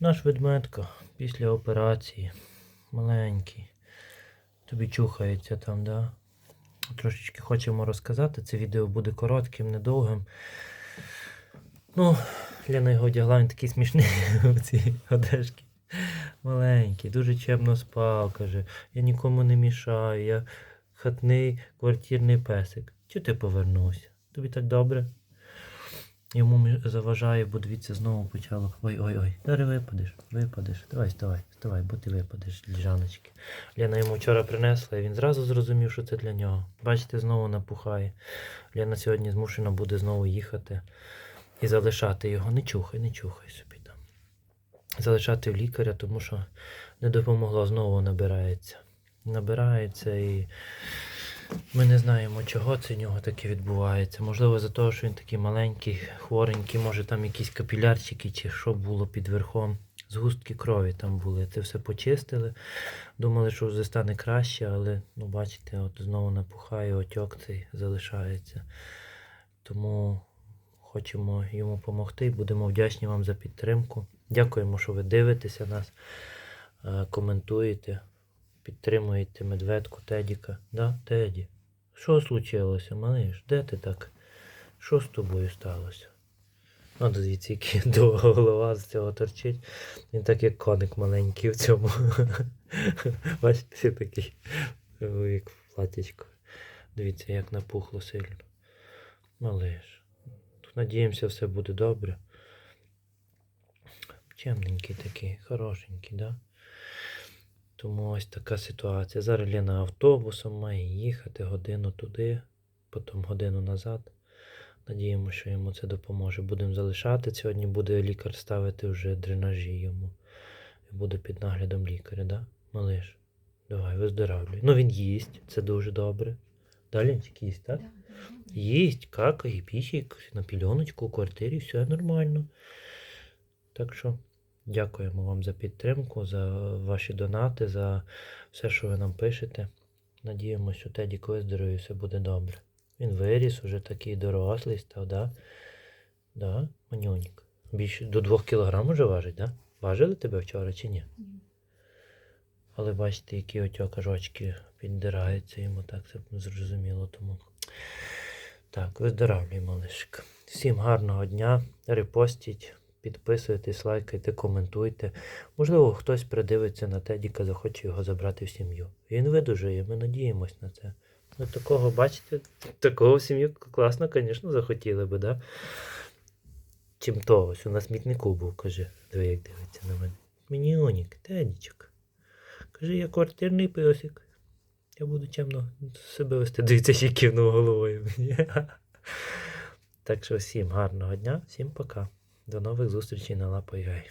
Наш ведмедко після операції. Маленький. Тобі чухається там, да? Трошечки хочемо розказати. Це відео буде коротким, недовгим. Ну, Лена його одягла, він такий смішний в ці одежки. Маленький, дуже чемно спав, каже. Я нікому не мішаю, я хатний квартирний песик. Чого ти повернувся? Тобі так добре? Йому заважає, бо дивіться, знову почало. Ой-ой-ой. Зараз випадеш, випадеш. Давай, вставай, вставай, бо ти випадеш, ліжаночки. Лена йому вчора принесла, і він зразу зрозумів, що це для нього. Бачите, знову напухає. Лена сьогодні змушена буде знову їхати і залишати його. Не чухай, не чухай собі там. Залишати в лікаря, тому що не допомогло, знову набирається. Набирається і ми не знаємо, чого це в нього таке відбувається. Можливо, за того, що він такий маленький, хворенький, може там якісь капілярчики чи що було під верхом. Згустки крові там були. Це все почистили. Думали, що вже стане краще, але ну, бачите, от знову напухає, отьок цей залишається. Тому хочемо йому допомогти будемо вдячні вам за підтримку. Дякуємо, що ви дивитеся нас, е, коментуєте, підтримуєте медведку, Тедіка. Да, Теді? Що случилося, малиш? Де ти так? Що з тобою сталося? Ну, дивіться, який довга голова з цього торчить. Він так як коник маленький в цьому. Бачите, такий, як платічко. Дивіться, як напухло сильно. Малиш. Надіємося, все буде добре. Чемненький такий, хорошенький, да? Тому ось така ситуація. Зараз Лена автобусом має їхати годину туди, потім годину назад. Надіємося, що йому це допоможе. Будемо залишати. Сьогодні буде лікар ставити вже дренажі йому. Буде під наглядом лікаря, да? Малиш, давай, виздоравлюй. Ну він їсть, це дуже добре. Далі їсть, так? Їсть, какає, пісік, на пільоночку у квартирі, все нормально. Так що дякуємо вам за підтримку, за ваші донати, за все, що ви нам пишете. Надіємося, що Теді коли все буде добре. Він виріс, уже такий дорослий став, да? Да, манюнік. Більше до 2 кілограм уже важить, да? Важили тебе вчора чи ні? Але бачите, які отьока жочки піддираються йому, так це зрозуміло тому. Так, виздоравлюй, малишик. Всім гарного дня. Репостіть, підписуйтесь, лайкайте, коментуйте. Можливо, хтось придивиться на Тедіка, захоче його забрати в сім'ю. Він видужує, ми надіємось на це. Ну, такого, бачите, такого в сім'ю класно, звісно, захотіли би, да? Чим то, ось у нас смітнику був, каже, диви, як дивиться на мене. Мініонік, Тедічок. Каже, я квартирний песик. Я буду чемно себе вести. Дивіться, ще кивнув головою. Так що всім гарного дня, всім пока. До нових зустрічей на Гай.